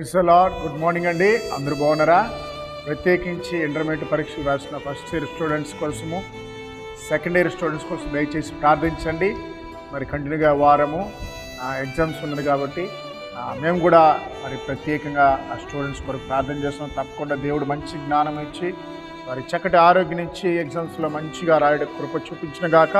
Lord good morning అండి. అందరూ బాగున్నారా? ప్రత్యేకించి ఇంటర్మీడియట్ పరీక్షలు రాసిన ఫస్ట్ ఇయర్ స్టూడెంట్స్ కోసము సెకండ్ ఇయర్ స్టూడెంట్స్ కోసం దయచేసి ప్రార్థించండి. మరి కంటిన్యూగా వారము ఎగ్జామ్స్ ఉన్నది కాబట్టి మేము కూడా మరి ప్రత్యేకంగా ఆ స్టూడెంట్స్ కొరకు ప్రార్థన చేస్తున్నాం. తప్పకుండా దేవుడు మంచి జ్ఞానం ఇచ్చి వారి చక్కటి ఆరోగ్యం ఇచ్చి ఎగ్జామ్స్లో మంచిగా రాయడం కృప చూపించిన గాక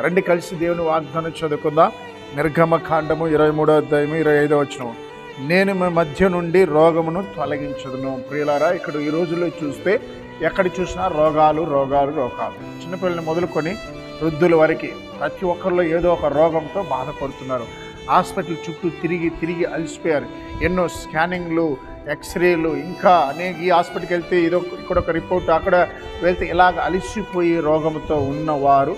రండి కలిసి దేవుని వాగ్దానం చదువుకుందాం. నిర్గమ కాండము ఇరవై మూడో అధ్యాయము ఇరవై ఐదో వచ్చిన నేను మీ మధ్య నుండి రోగమును తొలగించదును. ప్రియులారా ఇక్కడ ఈ రోజుల్లో చూస్తే ఎక్కడ చూసినా రోగాలు రోగాలు రోగాలు. చిన్నపిల్లల్ని మొదలుకొని వృద్ధుల వరకు ప్రతి ఒక్కరిలో ఏదో ఒక రోగంతో బాధపడుతున్నారు. హాస్పిటల్ చుట్టూ తిరిగి తిరిగి అలసిపోయారు. ఎన్నో స్కానింగ్లు ఎక్స్రేలు ఇంకా అనేక ఈ హాస్పిటల్కి వెళ్తే ఇదో ఇక్కడ ఒక రిపోర్ట్ అక్కడ వెళ్తే ఇలాగ అలసిపోయి రోగంతో ఉన్నవారు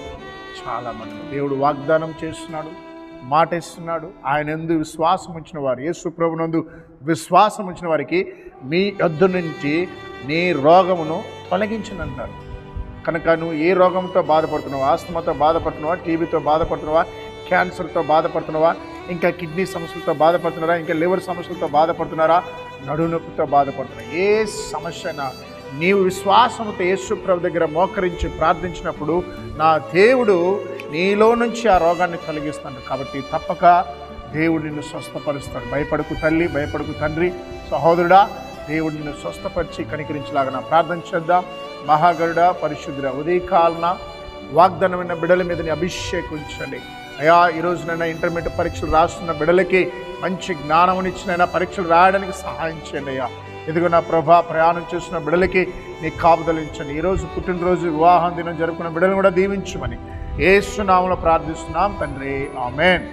చాలామంది. దేవుడు వాగ్దానం చేస్తున్నాడు. మాట ఇస్తున్నాడు ఆయన ఎందు విశ్వాసం ఉంచిన వారు యేసు ప్రభునందు విశ్వాసం ఉంచిన వారికి మీ యొద్దు నుంచి నీ రోగమును తొలగించనంటారు కనుక నువ్వు ఏ రోగంతో బాధపడుతున్నావా ఆస్తమాతో బాధపడుతున్నావా టీబీతో బాధపడుతున్నావా క్యాన్సర్తో బాధపడుతున్నావా ఇంకా కిడ్నీ సమస్యలతో బాధపడుతున్నారా ఇంకా లివర్ సమస్యలతో బాధపడుతున్నారా నడు నొప్పితో బాధపడుతున్నా ఏ సమస్యనా నీవు విశ్వాసముతో యేసు ప్రభు దగ్గర మోకరించి ప్రార్థించినప్పుడు నా దేవుడు నీలో నుంచి ఆ రోగాన్ని తొలగిస్తాడు. కాబట్టి తప్పక దేవుడు నిన్ను స్వస్థపరుస్తాడు. భయపడకు తల్లి భయపడకు తండ్రి సహోదరుడా దేవుడు నిన్ను స్వస్థపరిచి కనికరించలాగా ప్రార్థన చేద్దాం. మహాగరుడ పరిశుద్ధుడ ఉదయకాలన వాగ్దానమైన బిడల మీదని అభిషేకించండి. అయా ఈరోజు నైనా ఇంటర్మీడియట్ పరీక్షలు రాస్తున్న బిడలకి మంచి జ్ఞానం ఇచ్చినైనా పరీక్షలు రాయడానికి సహాయం చేయండి అయ్యా. ఇదిగో నా ప్రభా ప్రయాణం చేసిన బిడలకి నీ కాపుదలించండి. ఈరోజు పుట్టినరోజు వివాహం దినం జరుపుకున్న బిడలను కూడా దీవించమని ఏసునామలో ప్రార్థిస్తున్నాం తండ్రి. ఆమెన్.